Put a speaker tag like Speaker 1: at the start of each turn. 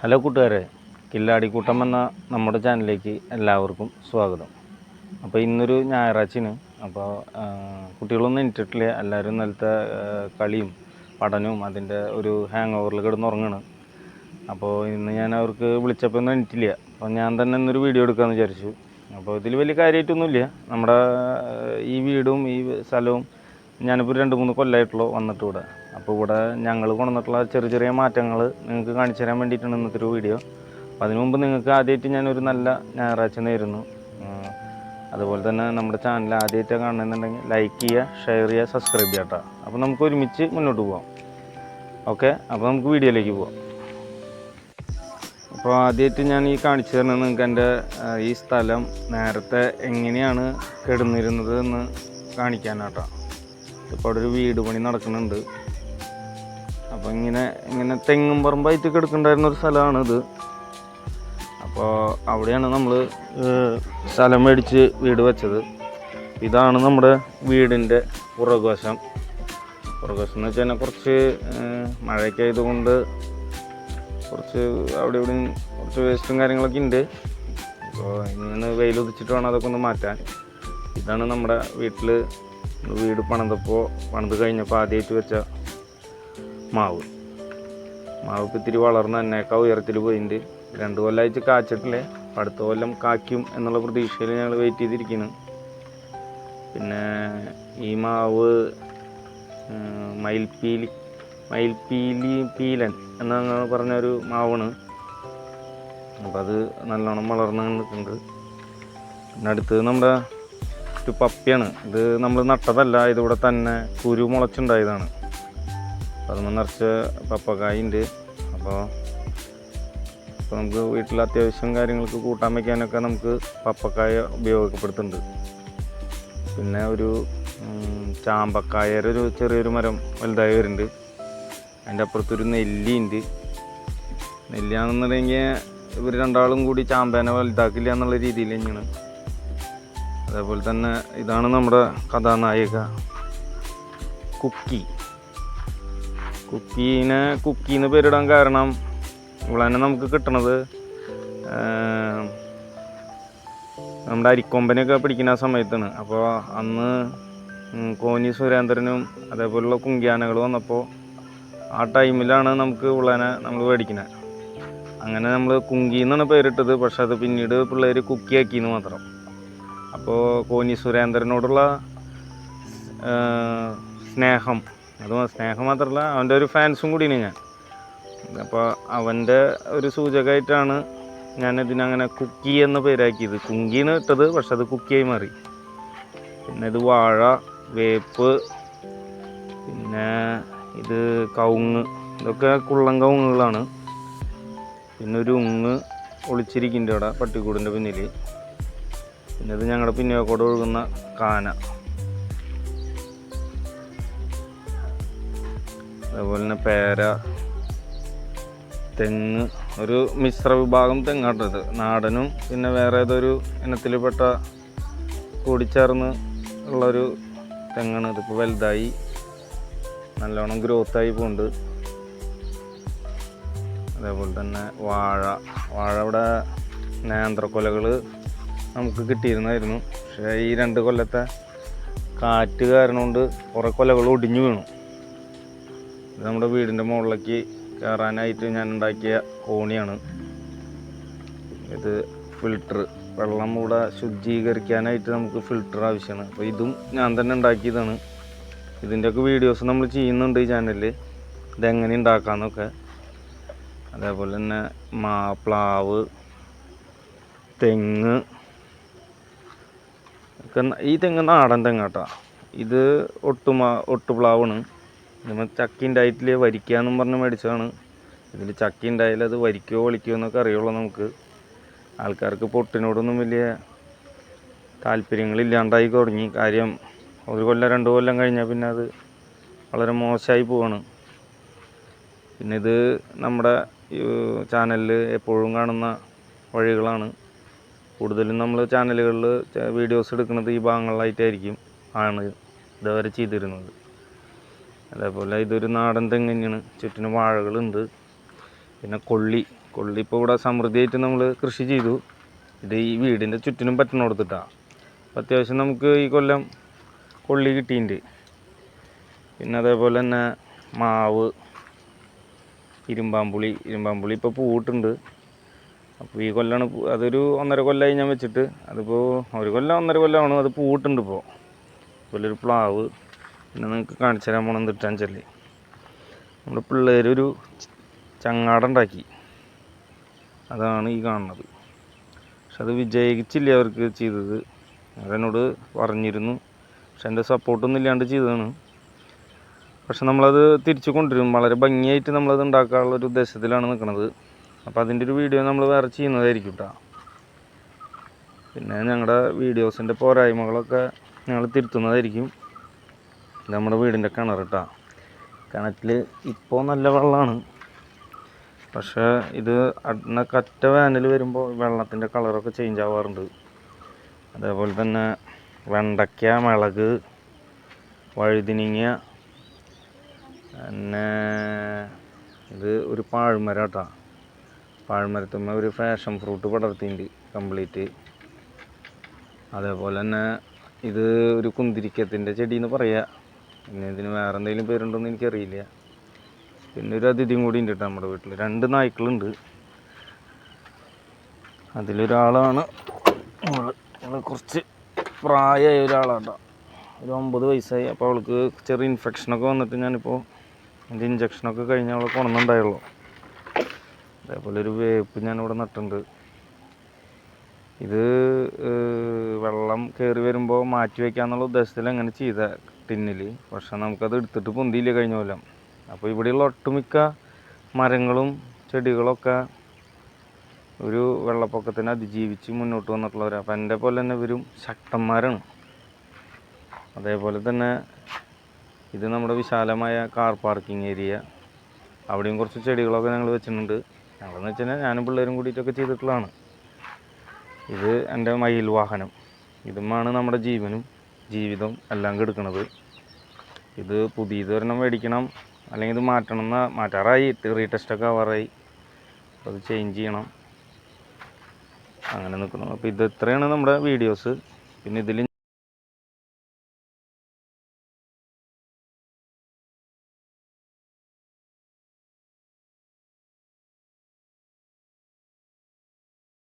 Speaker 1: Hello കൂട്ടുകാരെ കില്ലാടിക്കൂട്ടം എന്ന നമ്മുടെ ചാനലിലേക്ക് എല്ലാവർക്കും സ്വാഗതം. അപ്പോൾ ഇന്നൊരു ഞായറാഴ്ചയാണ്. അപ്പോൾ കുട്ടികളൊന്നും എണീറ്റിട്ടില്ല. എല്ലാവരും ഇന്നലത്തെ കളിയും പഠനവും അതിന്റെ ഒരു ഹാങ് ഓവറിൽ കിടന്നുറങ്ങാണ്. അപ്പോൾ ഇന്ന് ഞാൻ അവർക്ക് വിളിച്ചപ്പോൾ ഒന്നും എണീറ്റില്ല. അപ്പോൾ ഞാൻ തന്നെ ഇന്നൊരു വീഡിയോ എടുക്കാമെന്ന് വിചാരിച്ചു. അപ്പോൾ ഇതിൽ വലിയ കാര്യമായിട്ടൊന്നുമില്ല. നമ്മുടെ ഈ വീടും ഈ സ്ഥലവും ഞാനിപ്പോൾ രണ്ട് മൂന്ന് കൊല്ലമായിട്ടുള്ളൂ വന്നിട്ട് ഇവിടെ അപ്പോൾ ഇവിടെ ഞങ്ങൾ കൊണ്ടുവന്നിട്ടുള്ള ചെറിയ ചെറിയ മാറ്റങ്ങൾ നിങ്ങൾക്ക് കാണിച്ചു തരാൻ വേണ്ടിയിട്ടാണ് ഇന്നത്തെ ഒരു വീഡിയോ അപ്പോൾ അതിനു മുമ്പ് നിങ്ങൾക്ക് ആദ്യമായിട്ട് ഞാനൊരു നല്ല ഞായറാഴ്ച നേരുന്നു. അതുപോലെ തന്നെ നമ്മുടെ ചാനൽ ആദ്യമായിട്ട് കാണണമെന്നുണ്ടെങ്കിൽ ലൈക്ക് ചെയ്യുക ഷെയർ ചെയ്യുക സബ്സ്ക്രൈബ് ചെയ്യുക കേട്ടോ. അപ്പോൾ നമുക്ക് ഒരുമിച്ച് മുന്നോട്ട് പോകാം ഓക്കെ അപ്പോൾ നമുക്ക് വീഡിയോയിലേക്ക് പോവാം. അപ്പോൾ ആദ്യമായിട്ട് ഞാൻ ഈ കാണിച്ചു തരുന്നത് നിങ്ങൾക്ക് എന്റെ ഈ സ്ഥലം നേരത്തെ എങ്ങനെയാണ് കിടന്നിരുന്നത് എന്ന് കാണിക്കാനാട്ടോ. ഇപ്പോൾ അവിടെ ഒരു വീട് പണി നടക്കുന്നുണ്ട്. അപ്പോൾ ഇങ്ങനെ ഇങ്ങനെ തെങ്ങും പറമ്പായിട്ട് കിടക്കുന്നുണ്ടായിരുന്ന ഒരു സ്ഥലമാണ് ഇത്. അപ്പോൾ അവിടെയാണ് നമ്മൾ സ്ഥലം മേടിച്ച് വീട് വെച്ചത്. ഇതാണ് നമ്മുടെ വീടിന്റെ പുറകുവശം. പുറകുവശം എന്ന് വെച്ച് കഴിഞ്ഞാൽ കുറച്ച് മഴയൊക്കെ ആയതുകൊണ്ട് കുറച്ച് അവിടെ ഇവിടെ കുറച്ച് വേസ്റ്റും കാര്യങ്ങളൊക്കെ ഉണ്ട് അപ്പോൾ ഇങ്ങനെ വെയിലുദിച്ചിട്ട് വേണം അതൊക്കെ ഒന്ന് മാറ്റാൻ. ഇതാണ് നമ്മുടെ വീട്ടിൽ വീട് പണിതപ്പോൾ പണിത് കഴിഞ്ഞപ്പോൾ ആദ്യമായിട്ട് വെച്ച മാവ്. മാവ് ഇപ്പം ഇത്തിരി വളർന്ന് എന്നേക്കാൾ ഉയരത്തിൽ പോയിട്ടുണ്ട് രണ്ട് കൊല്ലമായിട്ട് കാച്ചിട്ടില്ലേ? അടുത്ത കൊല്ലം കായ്ക്കും എന്നുള്ള പ്രതീക്ഷയിൽ ഞങ്ങൾ വെയിറ്റ് ചെയ്തിരിക്കുന്നു പിന്നെ ഈ മാവ് മയിൽപ്പീലി മയിൽപ്പീലി പീലൻ എന്നങ്ങനെ പറഞ്ഞൊരു മാവാണ്. അപ്പോൾ അത് നല്ലോണം വളർന്ന് നിൽക്കുന്നുണ്ട്. പിന്നെ അടുത്തത് നമ്മുടെ ഒരു പപ്പിയാണ്. ഇത് നമ്മൾ നട്ടതല്ല ഇതിവിടെ തന്നെ കുരു മുളച്ചുണ്ടായതാണ്. അതുമ്പോൾ നിറച്ച് പപ്പക്കായ ഉണ്ട് അപ്പോൾ അപ്പോൾ നമുക്ക് വീട്ടിൽ അത്യാവശ്യം കാര്യങ്ങൾക്ക് കൂട്ടാൻ വയ്ക്കാനൊക്കെ നമുക്ക് പപ്പക്കായ ഉപയോഗപ്പെടുത്തുന്നുണ്ട്. പിന്നെ ഒരു ചാമ്പക്കായൊരു ചെറിയൊരു മരം വലുതായി വരുന്നുണ്ട്. അതിന്റെ അപ്പുറത്തൊരു നെല്ലിയുണ്ട്. നെല്ലിയാണെന്നുണ്ടെങ്കിൽ ഇവർ രണ്ടാളും കൂടി ചാമ്പേനെ വലുതാക്കില്ല എന്നുള്ള രീതിയിൽ തന്നെയാണ്. അതേപോലെ തന്നെ ഇതാണ് നമ്മുടെ കഥാനായിക കുക്കി. കുക്കീനെ കുക്കീന്ന് പേരിടാൻ കാരണം ഇവളെന്നെ നമുക്ക് കിട്ടണത് നമ്മുടെ അരിക്കൊമ്പനൊക്കെ പിടിക്കുന്ന ആ സമയത്താണ്. അപ്പോൾ അന്ന് കോനി സുരേന്ദ്രനും അതേപോലുള്ള കുങ്കിയാനകൾ വന്നപ്പോൾ ആ ടൈമിലാണ് നമുക്ക് ഉള്ളനെ നമ്മൾ മേടിക്കുന്നത് അങ്ങനെ നമ്മൾ കുങ്കി എന്നാണ് പേരിട്ടത് പക്ഷെ അത് പിന്നീട് പിള്ളേർ കുക്കിയാക്കിയെന്ന് മാത്രം. അപ്പോൾ കോനി സുരേന്ദ്രനോടുള്ള സ്നേഹം അത് സ്നേഹം മാത്രമല്ല അവന്റെ ഒരു ഫാൻസും കൂടിയാണ് ഞാൻ. അപ്പോൾ അവന്റെ ഒരു സൂചകമായിട്ടാണ് ഞാൻ ഇതിനങ്ങനെ കുക്കി എന്ന പേരാക്കിയത്. കുങ്കിന്ന് ഇട്ടത് പക്ഷെ അത് കുക്കിയായി മാറി. പിന്നെ ഇത് വാഴ വേപ്പ് പിന്നെ ഇത് കവുങ്ങ്. ഇതൊക്കെ കുള്ളൻ കവുങ്ങുകളാണ്. പിന്നെ ഒരു ഉങ്ങ് ഒളിച്ചിരിക്കുന്നുണ്ട് അവിടെ പട്ടിക്കൂടിന്റെ പിന്നിൽ പിന്നെ ഇത് ഞങ്ങളുടെ പിന്നോക്കോട് ഒഴുകുന്ന കാന. അതേപോലെ തന്നെ പേര തെങ്ങ് ഒരു മിശ്ര വിഭാഗം തെങ്ങാട്ടത് നാടനും പിന്നെ വേറെ ഏതൊരു ഇനത്തിൽപ്പെട്ട കൂടിച്ചേർന്ന് ഉള്ളൊരു തെങ്ങാണ് ഇതിപ്പോൾ വലുതായി നല്ലോണം ഗ്രോത്തായി പോകുന്നുണ്ട് അതേപോലെ തന്നെ വാഴ. വാഴ ഇവിടെ നേന്ത്രക്കൊലകൾ നമുക്ക് കിട്ടിയിരുന്നായിരുന്നു. പക്ഷേ ഈ രണ്ട് കൊല്ലത്തെ കാറ്റ് കാരണം കൊണ്ട് കുറേ കൊലകൾ ഒടിഞ്ഞു വീണു. ഇത് നമ്മുടെ വീടിന്റെ മുകളിലേക്ക് കയറാനായിട്ട് ഞാൻ ഉണ്ടാക്കിയ കോണിയാണ്. ഇത് ഫിൽട്ടർ വെള്ളം കൂടെ ശുദ്ധീകരിക്കാനായിട്ട് നമുക്ക് ഫിൽട്ടർ ആവശ്യമാണ്. അപ്പോൾ ഇതും ഞാൻ തന്നെ ഉണ്ടാക്കിയതാണ്. ഇതിന്റെയൊക്കെ വീഡിയോസ് നമ്മൾ ചെയ്യുന്നുണ്ട് ഈ ചാനലിൽ ഇതെങ്ങനെ ഉണ്ടാക്കാമെന്നൊക്കെ അതേപോലെ തന്നെ മാ പ്ലാവ് തെങ്ങ് ഈ തെങ്ങ് നാടൻ തെങ്ങാട്ടാ ഇത് ഒട്ടുമാ ഒട്ടുപ്ലാവാണ്. നമ്മൾ ചക്കി ഉണ്ടായിട്ടില്ല വരിക്കാന്നും പറഞ്ഞ് മേടിച്ചതാണ്. ഇതിൽ ചക്കി ഉണ്ടായാലും അത് വരിക്കോ വലിക്കോ എന്നൊക്കെ അറിയുള്ളൂ നമുക്ക്. ആൾക്കാർക്ക് പൊട്ടിനോടൊന്നും വലിയ താല്പര്യങ്ങളില്ലാണ്ടായി തുടങ്ങി. കാര്യം ഒരു കൊല്ലം രണ്ട് കൊല്ലം കഴിഞ്ഞാൽ പിന്നെ അത് വളരെ മോശമായി പോവാണ്. പിന്നെ ഇത് നമ്മുടെ ചാനലിൽ എപ്പോഴും കാണുന്ന വഴികളാണ്. കൂടുതലും നമ്മൾ ചാനലുകളിൽ വീഡിയോസ് എടുക്കുന്നത് ഈ ഭാഗങ്ങളിലായിട്ടായിരിക്കും ആണ് ഇതുവരെ ചെയ്തിരുന്നത്. അതേപോലെ ഇതൊരു നാടൻ തെങ്ങ് തന്നെയാണ് ചുറ്റിനും വാഴകളുണ്ട്. പിന്നെ കൊള്ളി. കൊള്ളി ഇപ്പോൾ ഇവിടെ സമൃദ്ധിയായിട്ട് നമ്മൾ കൃഷി ചെയ്തു. ഇത് ഈ വീടിന്റെ ചുറ്റിനും പറ്റണ കൊടുത്തിട്ടാണ് അപ്പോൾ അത്യാവശ്യം നമുക്ക് ഈ കൊല്ലം കൊള്ളി കിട്ടിയിട്ടുണ്ട്. പിന്നെ അതേപോലെ തന്നെ മാവ് ഇരുമ്പാമ്പുളി. ഇരുമ്പാമ്പുളി ഇപ്പോൾ പൂവിട്ടുണ്ട്. അപ്പോൾ ഈ കൊല്ലമാണ് അതൊരു ഒന്നര കൊല്ലമായി ഞാൻ വെച്ചിട്ട്. അതിപ്പോൾ ഒരു കൊല്ലം ഒന്നര കൊല്ലമാണ് അത് പൂവിട്ടുണ്ട് ഇപ്പോൾ അതുപോലെ ഒരു പ്ലാവ്. പിന്നെ നിങ്ങൾക്ക് കാണിച്ചു തരാൻ പോകണം തിട്ടാൻ ചെല്ലി നമ്മുടെ പിള്ളേരൊരു ചങ്ങാടം ഉണ്ടാക്കി. അതാണ് ഈ കാണുന്നത്. പക്ഷെ അത് വിജയിച്ചില്ല അവർക്ക് ചെയ്തത്? അവരെന്നോട് പറഞ്ഞിരുന്നു. പക്ഷെ എന്റെ സപ്പോർട്ടൊന്നും ഇല്ലാണ്ട് ചെയ്തതാണ്. പക്ഷെ നമ്മളത് തിരിച്ചു കൊണ്ടുവരും. വളരെ ഭംഗിയായിട്ട് നമ്മളത് ഉണ്ടാക്കാനുള്ള ഒരു ഉദ്ദേശത്തിലാണ് നിൽക്കുന്നത് അപ്പോൾ അതിന്റെ ഒരു വീഡിയോ നമ്മൾ വേറെ ചെയ്യുന്നതായിരിക്കും കേട്ടോ പിന്നെ ഞങ്ങളുടെ വീഡിയോസിന്റെ പോരായ്മകളൊക്കെ ഞങ്ങൾ തിരുത്തുന്നതായിരിക്കും. നമ്മുടെ വീടിന്റെ കിണർ കേട്ടോ കിണറ്റിൽ ഇപ്പോൾ നല്ല വെള്ളമാണ് പക്ഷേ ഇത് കറ്റ വേനൽ വരുമ്പോൾ വെള്ളത്തിന്റെ കളറൊക്കെ ചേഞ്ച് ആവാറുണ്ട്. അതേപോലെ തന്നെ വെണ്ടയ്ക്ക മിളക് വഴുതിനിങ്ങ പിന്നെ ഇത് ഒരു പാഴ്മരം കേട്ടോ പാഴ്മരത്തുമ്മ ഒരു ഫാഷൻ ഫ്രൂട്ട് പടർത്തിയിട്ടുണ്ട് കംപ്ലീറ്റ് അതേപോലെ തന്നെ ഇത് ഒരു കുന്തിരിക്കത്തിന്റെ ചെടി എന്ന് പറയാ. പിന്നെ ഇതിന് വേറെ എന്തെങ്കിലും പേരുണ്ടോയെന്ന് എനിക്കറിയില്ല. പിന്നെ ഒരു അതിഥിയും കൂടി ഉണ്ട് കേട്ടോ നമ്മുടെ വീട്ടിൽ രണ്ട് നായ്ക്കളുണ്ട്. അതിലൊരാളാണ് കുറച്ച് പ്രായമായ ഒരാളാണ് കേട്ടോ. ഒരു ഒമ്പത് വയസ്സായി. അപ്പോൾ അവൾക്ക് ചെറിയ ഇൻഫെക്ഷനൊക്കെ വന്നിട്ട് ഞാനിപ്പോൾ അതിന്റെ ഇഞ്ചക്ഷനൊക്കെ കഴിഞ്ഞ് അവളെ കൊണ്ടുണ്ടായുള്ളൂ അതേപോലെ ഒരു വേപ്പ് ഞാനിവിടെ നട്ടിട്ടുണ്ട്. ഇത് വെള്ളം കയറി വരുമ്പോൾ മാറ്റി വയ്ക്കാന്നുള്ള ഉദ്ദേശത്തിൽ അങ്ങനെ ചെയ്ത ടിന്നിൽ പക്ഷെ നമുക്കത് എടുത്തിട്ട് പൊന്തിയില്ല കഴിഞ്ഞ കൊല്ലം. അപ്പോൾ ഇവിടെയുള്ള ഒട്ടുമിക്ക മരങ്ങളും ചെടികളൊക്കെ ഒരു വെള്ളപ്പൊക്കത്തിനെ അതിജീവിച്ച് മുന്നോട്ട് വന്നിട്ടുള്ളവരാണ് അപ്പം എന്റെ പോലെ തന്നെ ഇവരും ശക്തന്മാരാണ്. അതേപോലെ തന്നെ ഇത് നമ്മുടെ വിശാലമായ കാർ പാർക്കിംഗ് ഏരിയ അവിടെയും കുറച്ച് ചെടികളൊക്കെ ഞങ്ങൾ വെച്ചിട്ടുണ്ട്. ഞങ്ങളെന്ന് വെച്ച് കഴിഞ്ഞാൽ ഞാനും പിള്ളേരും കൂടിയിട്ടൊക്കെ ചെയ്തിട്ടുള്ളതാണ്. ഇത് എന്റെ മയിൽ വാഹനം. ഇതുമാണ് നമ്മുടെ ജീവനും ജീവിതം എല്ലാം കെടുക്കണത്. ഇത് പുതിയത് ഒരെണ്ണം മേടിക്കണം അല്ലെങ്കിൽ ഇത് മാറ്റണം എന്ന് മാറ്റാറായി. റീടെസ്റ്റൊക്കെ ആവാറായി. അത് ചേഞ്ച് ചെയ്യണം. അങ്ങനെ നിൽക്കണം അപ്പോൾ ഇത് ഇത്രയാണ് നമ്മുടെ വീഡിയോസ് പിന്നെ ഇതിൽ